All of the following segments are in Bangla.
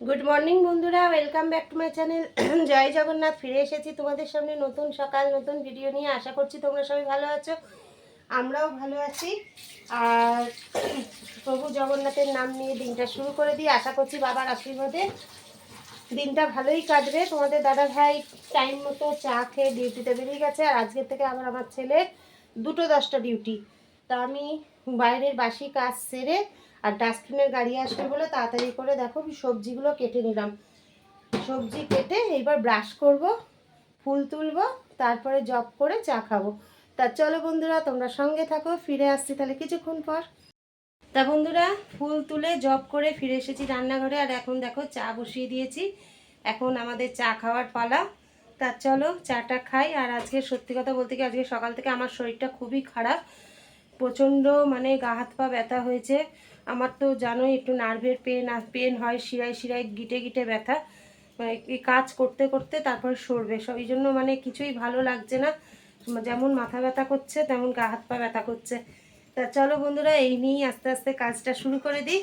গুড মর্নিং বন্ধুরা। Welcome back to my channel জয় জগন্নাথ, ফিরে এসেছি তোমাদের সামনে নতুন সকাল, নতুন ভিডিও নিয়ে। আশা করছি তোমরা সবাই ভালো আছো। আমরাও ভালো আছি। আর প্রভু জগন্নাথের নাম নিয়ে দিনটা শুরু করে দিই। আশা করছি বাবার আশীর্বাদে দিনটা ভালোই কাটবে। তোমাদের দাদা ভাই টাইম মতো চা খেয়ে ডিউটিতে বেরিয়ে গেছে। আর আজকের থেকে আবার আমার ছেলে দুটো দশটা ডিউটি তা আমি বাইরের বাসি কাজ সেরে আর ডাস্টবিনের গাড়ি আসবে বলে তাড়াতাড়ি করে দেখো সবজিগুলো কেটে নিলাম। সবজি কেটে এইবার ব্রাশ করব, ফুল তুলবো, তারপরে জব করে চা খাব। তা চলো বন্ধুরা, তোমরা সঙ্গে থাকো, ফিরে আসছি তাহলে কিছুক্ষণ পর। তা বন্ধুরা, ফুল তুলে জব করে ফিরে এসেছি রান্নাঘরে, আর এখন দেখো চা বসিয়ে দিয়েছি। এখন আমাদের চা খাওয়ার পালা। তা চলো চাটা খাই, আর আজকে সত্যি কথা বলতে কি, আজকে সকাল থেকে আমার শরীরটা খুবই খারাপ। প্রচণ্ড মানে গা হাত পা ব্যথা হয়েছে। আমার তো জানোই একটু নার্ভের পেন পেন হয়, শিরায় শিরায় গিটে গিটে ব্যথা। মানে কাজ করতে করতে তারপর সরবে। সব এই জন্য মানে কিছুই ভালো লাগছে না। যেমন মাথা ব্যথা করছে, তেমন গা, হাত পা ব্যথা করছে। তা চলো বন্ধুরা, এই নিয়েই আস্তে আস্তে কাজটা শুরু করে দিই।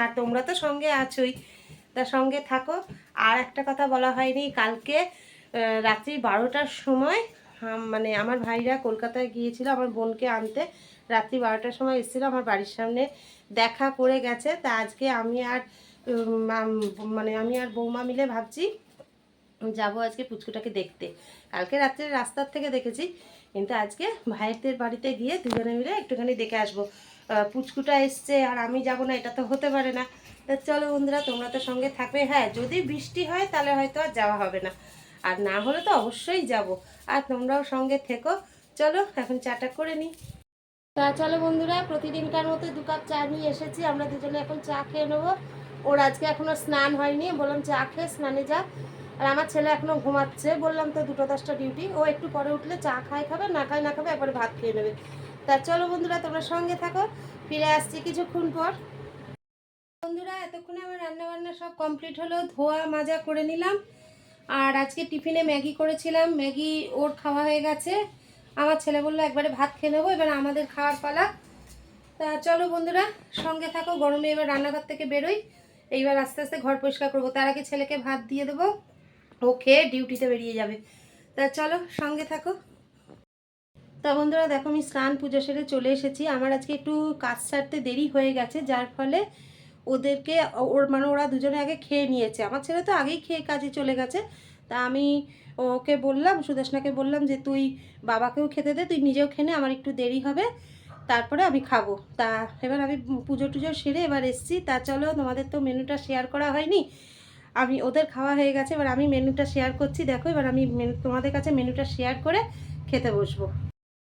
আর তোমরা তো সঙ্গে আছোই। তা সঙ্গে থাকো। আর একটা কথা বলা হয়নি, কালকে রাত্রি বারোটার সময় মানে আমার ভাইরা কলকাতায় গিয়েছিল আমার বোনকে আনতে। রাত্রি বারোটার সময় এসেছিল, আমার বাড়ির সামনে দেখা করে গেছে। তা আজকে আমি আর মানে আমি আর বৌমা মিলে ভাবছি যাব আজকে পুচকুটাকে দেখতে। কালকে রাত্রে রাস্তার থেকে দেখেছি, কিন্তু আজকে ভাইদের বাড়িতে গিয়ে দুজনে মিলে একটুখানি দেখে আসব। পুচকুটা এসছে আর আমি যাব না, এটা তো হতে পারে না। তা চলো বন্ধুরা, তোমরা তো সঙ্গে থাকবে। হ্যাঁ যদি বৃষ্টি হয় তাহলে হয়তো আর যাওয়া হবে না। আর না হলে তো অবশ্যই যাব। আর তোমরাও সঙ্গে থেকো। চলো, এখন চাটা করে নিই তা চলো বন্ধুরা, প্রতিদিনকার মতো দু কাপ চা নিয়ে এসেছি। আমরা দুজনে এখন চা খেয়ে নেব। ওর আজকে এখনও স্নান হয়নি। বললাম, চা খেয়ে স্নানে যা। আর আমার ছেলে এখনও ঘুমাচ্ছে। বললাম, তো দুটো দশটা ডিউটি। ও একটু পরে উঠলে চা খায় খাবে, না খায় না খাবে, একবারে ভাত খেয়ে নেবে। তা চলো বন্ধুরা, তোমরা সঙ্গে থাকো। ফিরে আসছি কিছুক্ষণ পর। বন্ধুরা, এতক্ষণে আমার রান্না বান্না সব কমপ্লিট হলো। ধোয়া মাজা করে নিলাম। আর আজকে টিফিনে ম্যাগি করেছিলাম। ম্যাগি ওর খাওয়া হয়ে গেছে। আমার ছেলে বলল, একবারে ভাত খেয়ে নেব, এবার আমাদের খাওয়ার পালা। তা চলো বন্ধুরা, সঙ্গে থাকো, গরমে এবার রান্নাঘর থেকে বেরোই। এইবার আস্তে আস্তে ঘর পরিষ্কার করব। তার আগে ছেলেকে ভাত দিয়ে দেবো। ও খেয়ে ডিউটিতে বেরিয়ে যাবে। তা চলো, সঙ্গে থাকো। তা বন্ধুরা, দেখো আমি স্নান পুজো সেরে চলে এসেছি। আমার আজকে একটু কাজ সারতে দেরি হয়ে গেছে, যার ফলে ওদেরকে ওর মানে ওরা দুজনে আগে খেয়ে নিয়েছে। আমার ছেলে তো আগেই খেয়ে কাজে চলে গেছে। তা আমি ওকে বললাম সুদেশনাকে বললাম যে, তুই বাবাকেও খেতে দে, তুই নিজেও খেনে আমার একটু দেরি হবে, তারপরে আমি খাব। তা এবার আমি পুজো টুজো সেরে এবার এসছি। তা চলো, তোমাদের তো মেনুটা শেয়ার করা হয়নি। আমি, ওদের খাওয়া হয়ে গেছে, এবার আমি মেনুটা শেয়ার করছি। দেখো, এবার আমি মেনু, তোমাদের কাছে মেনুটা শেয়ার করে খেতে বসবো।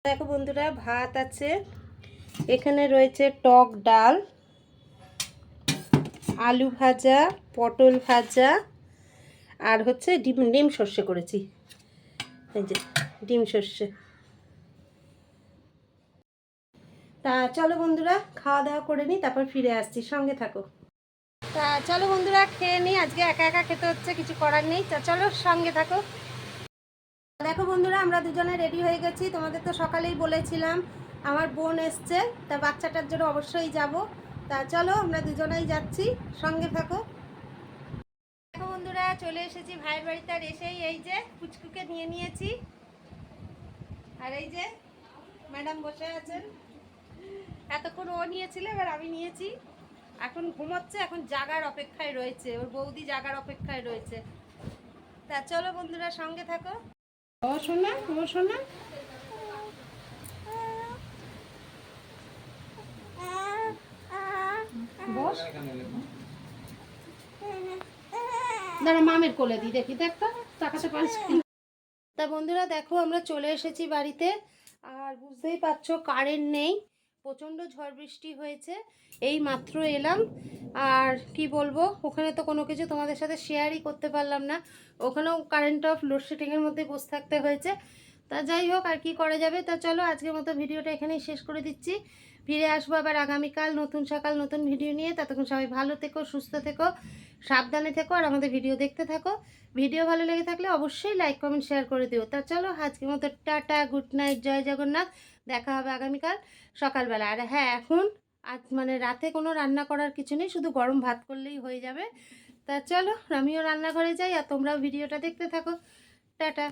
দেখো বন্ধুরা, ভাত আছে। এখানে রয়েছে টক ডাল। আলু ভাজা, পটল ভাজা, আর হচ্ছে ডিম ডিম সর্ষে করেছি। এই যে ডিম সর্ষে। তা চলো বন্ধুরা, খাওয়া দাওয়া করে নিই তারপর ফিরে আসছি, সঙ্গে থাকো। তা চলো বন্ধুরা, খেয়ে নিই আজকে একা একা খেতে হচ্ছে, কিছু করার নেই। তা চলো সঙ্গে থাকো। দেখো বন্ধুরা, আমরা দুজনে রেডি হয়ে গেছি। তোমাদের তো সকালেই বলেছিলাম, আমার বোন এসছে, তা বাচ্চাটার জন্য অবশ্যই যাব। তা চলো আমরা দুজনেই যাচ্ছি সঙ্গে থাকো। দেখো বন্ধুরা চলে এসেছি ভাইয়ের বাড়িতে আর এসেই এই যে পুচকুকে নিয়ে নিয়েছি। আর এই যে ম্যাডাম বসে আছেন। এতক্ষণ ও নিয়েছিল এবার আমি নিয়েছি। এখন ঘুমোচ্ছে এখন জাগার অপেক্ষায় রয়েছে। ওর বৌদি জাগার অপেক্ষায় রয়েছে। তা চলো বন্ধুরা সঙ্গে থাকো। ও শোনা ও শোনা বস দাঁড়া, মামের কোলে দিই দেখি, দেখ তাকাতে বন্ধুরা, দেখো, আমরা চলে এসেছি বাড়িতে, আর বুঝতেই পারছ, কারেন্ট নেই, প্রচণ্ড ঝড় বৃষ্টি হয়েছে, এই মাত্র এলাম। আর কি বলব, ওখানে তো কোনো কিছু তোমাদের সাথে শেয়ারই করতে পারলাম না, ওখানেও কারেন্ট অফ লোডশেডিংয়ের মধ্যে বসে থাকতে হয়েছে। তা যাই হোক, আর কি করা যাবে? তা চলো, আজকের মতো ভিডিওটা এখানেই শেষ করে দিচ্ছি। ফিরে আসব আবার আগামীকাল নতুন সকাল, নতুন ভিডিও নিয়ে। ততক্ষণ সবাই ভালো থেকো, সুস্থ থেকো, সাবধানে থেকো, আর আমাদের ভিডিও দেখতে থাকো। ভিডিও ভালো লেগে থাকলে অবশ্যই লাইক কমেন্ট শেয়ার করে দিও। তা চলো, আজকের মতো টাটা গুড নাইট জয় জগন্নাথ। দেখা হবে আগামীকাল সকালবেলা। আর হ্যাঁ এখন আজ মানে রাতে কোনো রান্না করার কিছু নেই, শুধু গরম ভাত করলেই হয়ে যাবে। তা চলো, আমিও রান্নাঘরে যাই, আর তোমরাও ভিডিওটা দেখতে থাকো। টাটা।